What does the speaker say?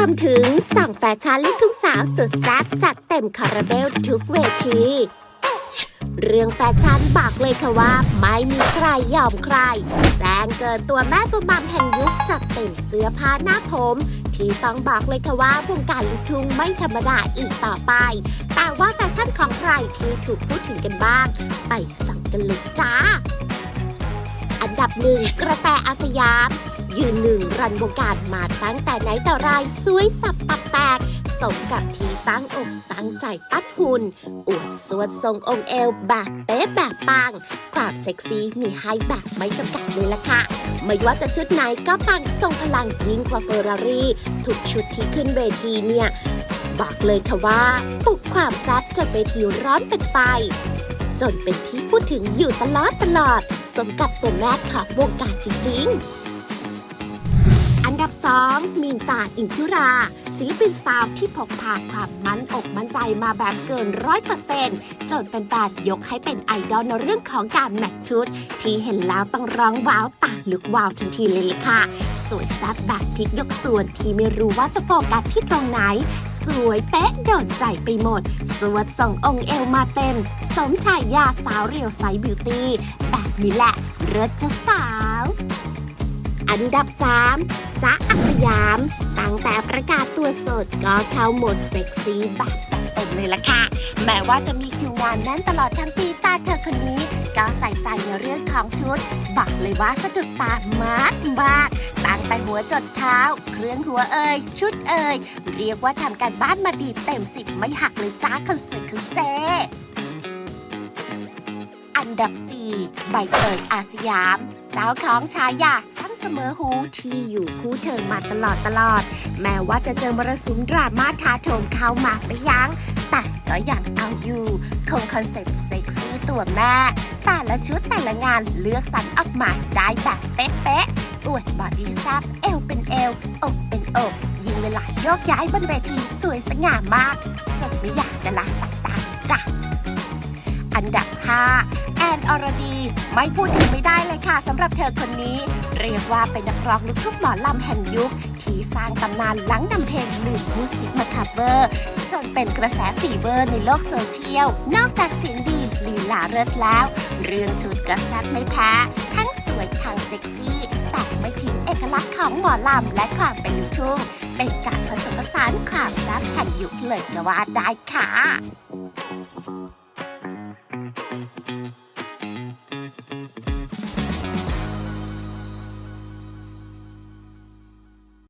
ามถึงสั่งแฟชั่นลูกทุ่งสาวสุดแซ่บจัดเต็มคาราเบลทุกเวที เรื่องแฟชั่นบอกเลยค่ะว่า ไม่มีใครยอมใคร แจ้งเกิดตัวแม่ตัวมัมแห่งยุคจัดเต็มเสื้อผ้าหน้าผม ที่ต้องบอกเลยค่ะว่าวงการลูกทุ่งไม่ธรรมดาอีกต่อไป แต่ว่าแฟชั่นของใครที่ถูกพูดถึงกันบ้าง ไปสั่งกันเลยจ้า อันดับหนึ่งกระแตอาสยาม ยืนหนึ่งรันวงการมาตั้งแต่ไหนแต่ไรสวยสับปับแตก สมกับที่ตั้งอกตั้งใจปั้นหุ่นอวดสวดทรงองค์เอวแบบเป๊ะแบบปัง ความเซ็กซี่มีให้แบบไม่จำกัดเลยล่ะค่ะ ไม่ว่าจะชุดไหนก็ปังทรงพลังยิ่งกว่าเฟอร์รารี่ทุกชุดที่ขึ้นเวทีเนี่ย บอกเลยค่ะว่าปลุกความแซ่บจนเวทีร้อนเป็นไฟ จนเป็นที่พูดถึงอยู่ตลอดตลอด สมกับตัวแม่ของวงการจริง ๆ บ 2 มีนตาอินทิรา ศิลปินสาวที่พกพาความมั่นอกมั่นใจมาแบบเกินร้อยเปอร์เซนต์จนแฟนๆยกให้เป็นไอดอลในเรื่องของการแมทชุด ที่เห็นแล้วต้องร้องว้าวตาลึกว้าวทันทีเลยเลยค่ะ สวยแซ่บแบบพลิกยกส่วนที่ไม่รู้ว่าจะโฟกัสที่ตรงไหน สวยเป๊ะโดนใจไปหมด สวดส่งองค์เอวมาเต็ม สมชายาสาวเรียวไซบิวตี้แบบนี้แหละเริศจะสาว นดับ 3จ๊ะอักสยาม ตั้งแต่ประกาศตัวสดก็เข้าโหมดเซ็กซี่แบบจัดเต็มเลยล่ะค่ะ แม้ว่าจะมีคิวงานแน่นตลอดทั้งปีแตาเธอคนนี้ก็ใส่ใจในเรื่องของชุด บอกเลยว่าสะดุดตามากมากตั้งแต่หัวจดเท้า เครื่องหัวเอ่ยชุดเอ่ยเรียกว่าทำการบ้านมาดีเต็มสิบไม่หักเลยจ้าคนสวยของเจ อันดับ 4 ใบเตยอาสยาม เจ้าของฉายาสั้นเสมอหูที่อยู่คู่เธอมาตลอดตลอด แม้ว่าจะเจอมรสุมดราม่าท้าโถมเข้ามาไปยัง้ง แต่ก็ยังเอาอยู่ คงคอนเซ็ปต์เซ็กซี่ตัวแม่ แต่ละชุดแต่ละงานเลือกสรรออกมาได้แบบเป๊ะๆอวดบอดี้แซับเอวเป็นเอวอกเป็นอกยิ่งเวลายกย้ายบนเวทีสวยสง่ามาก จนไม่อยากจะละสายตาจ้ะอันดับ 5 แอนอรดี ไม่พูดถึงไม่ได้เลยค่ะสำหรับเธอคนนี้ เรียกว่าเป็นนักร้องลูกทุ่งหมอลำแห่งยุค ที่สร้างตำนานหลังนำเพลงลืมมูสิกมาคัฟเวอร์ จนเป็นกระแสฟีเวอร์ในโลกโซเชียล นอกจากเสียงดีลีลาเลิศแล้ว เรื่องชุดก็แซ่บไม่แพ้ทั้งสวยทั้งเซ็กซี่แต่ไม่ทิ้งเอกลักษณ์ของหมอลำและความเป็นลูกทุ่งเป็นการผสมผสานความแซ่บแห่งยุคเลยก็ว่าได้ค่ะ